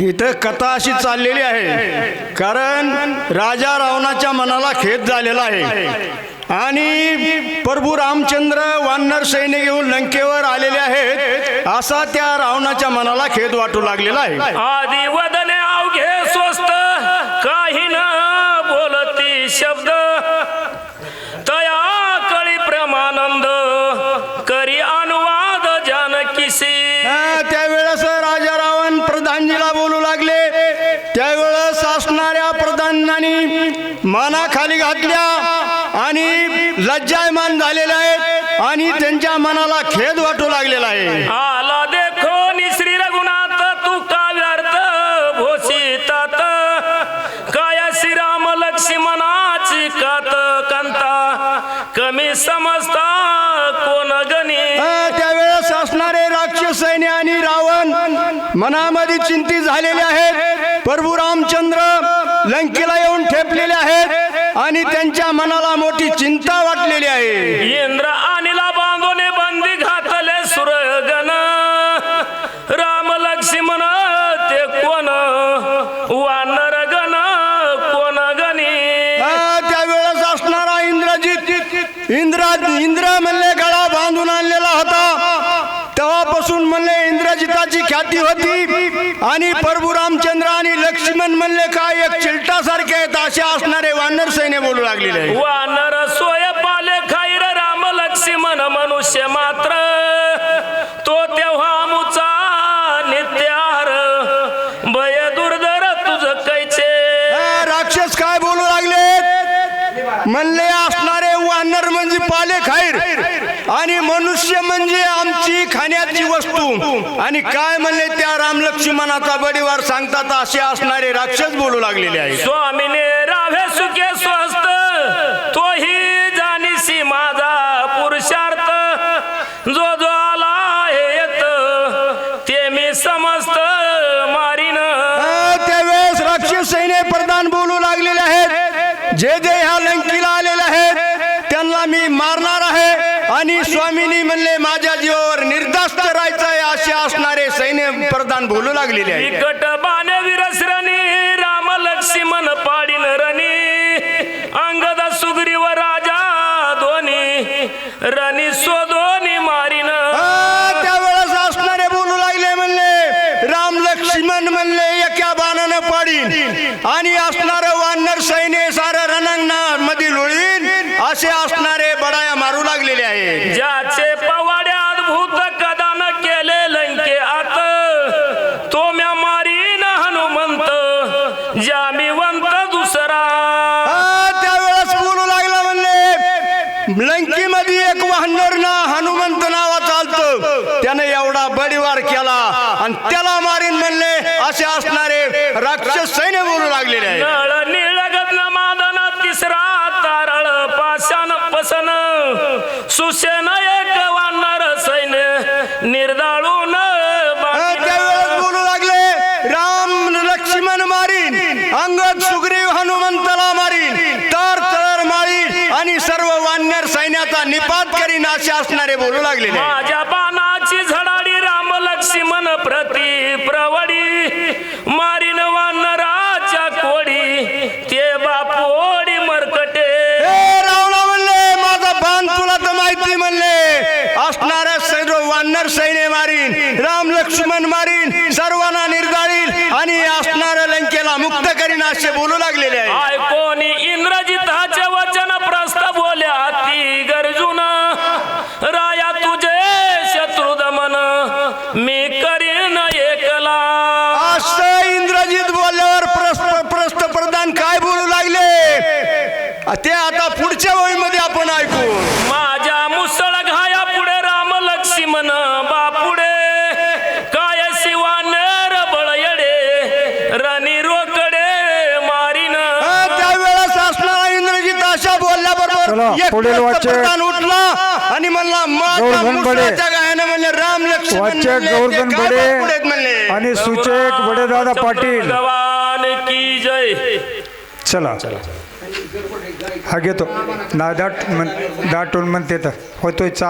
इथं कथा अशी चाललेली आहे. कारण राजा रावणाच्या मनाला खेद झालेला आहे. आणि प्रभू रामचंद्र वानर सैन्य घेऊन लंकेवर आलेले आहेत असा त्या रावणाच्या मनाला खेद वाटू लागलेला आहे. आधी वदने अवघे स्वस्त काही न बोलती शब्द. प्रधानांनी माना खाली घातल्या आणि लज्जायमान झालेले आहेत आणि त्यांच्या मनाला खेद वाटू लागलेला आहे. आला देखो नि श्री रघुनाथ तू काव्यार्थ भोसितात? काय श्रीराम लक्ष्मणाची कात कंता? कमी समजता कोण गणी? त्यावेळेस असणारे राक्षस सैन्य आणि रावण मनामध्ये चिंतित झालेले आहेत. प्रभू रामचंद्र लंकेला येऊन ठेपलेले आहेत आणि त्यांच्या मनाला मोठी चिंता वाटलेली आहे. इंद्र अनिला बांधोने बंदी घातले सुरगण. राम लक्ष्मण ते कोण? वानर गण कोण गणी? त्यावेळेस असणारा इंद्रजित इंद्र इंद्र म्हणले गळा बांधून आणलेला होता. तेव्हापासून म्हणले इंद्रजिताची ख्याती होती. आणि प्रभू रामचंद्र आणि लक्ष्मण म्हणले काय एक चिलटासारखे आहेत असे असणारे वानर सैन्य बोलू लागलेले आहे वानर सोय पाले खाईर राम लक्ष्मण मनुष्य मात्र. तो तेव्हा मुचा नित्यार. भय दुर्धर तुझ कैचे. राक्षस काय बोलू लागले? म्हणले असणारे वानर म्हणजे पाले खाईर. आणि मनुष्य म्हणजे आमची खाण्याची वस्तू आणि काय म्हणले त्या राम लक्ष्मणाचा बडीवार सांगतात असे असणारे राक्षस बोलू लागलेले आहेत. स्वामीने रावे सुखे स्वस्त तोही जाणीसी माझा पुरुषार्थ. जो जो आला येत ते मी समस्त मारीन. त्यावेळेस राक्षस सैन्य प्रधान बोलू लागलेले आहेत. जे जे ह्या लंकीला आलेले आहेत त्यांना मी मारणार आहे. आणि स्वामीनी म्हणले माझ्या जीवावर निर्धास्त राहायचं आहे असे असणारे सैन्य प्रधान बोलू लागलेले आहेत. जामीवंत दुसरा. त्यावेळेस बोलू लागला म्हणले लंकीमध्ये एक वाहनर ना हनुमंत नावा चालतं त्याने एवढा बडीवार केला आणि त्याला मारीन म्हणले असे असणारे राक्षस सैन्य बोलू लागलेले आहे मादन तिसरा तारळ पाषाण पसन सुसेन निपात करीन असे असणारे बोलू लागलेले आहे. माझ्या बाणाची झडाडी राम लक्ष्मण प्रति प्रवडी. मारीन वानराच्या कोडी. ते बापोडी मरकटे. रावणा म्हणले माझा बाण तुला तर माहिती म्हणले. असणाऱ्या सर्व वानर सैन्य मारीन राम लक्ष्मण मारीन सर्वांना निर्दाळील आणि असणाऱ्या लंकेला मुक्त करीन असे बोलू लागलेले आहे पुढील. प्रधान उठला आणि म्हणला गायनं म्हणले राम लक्ष्मण गौरधन बडे आणि सूचक बडेदादा पाटील. की जय? चला. हा घेतो. ना दाट म्हण दाटून म्हणते तर. होतोय चा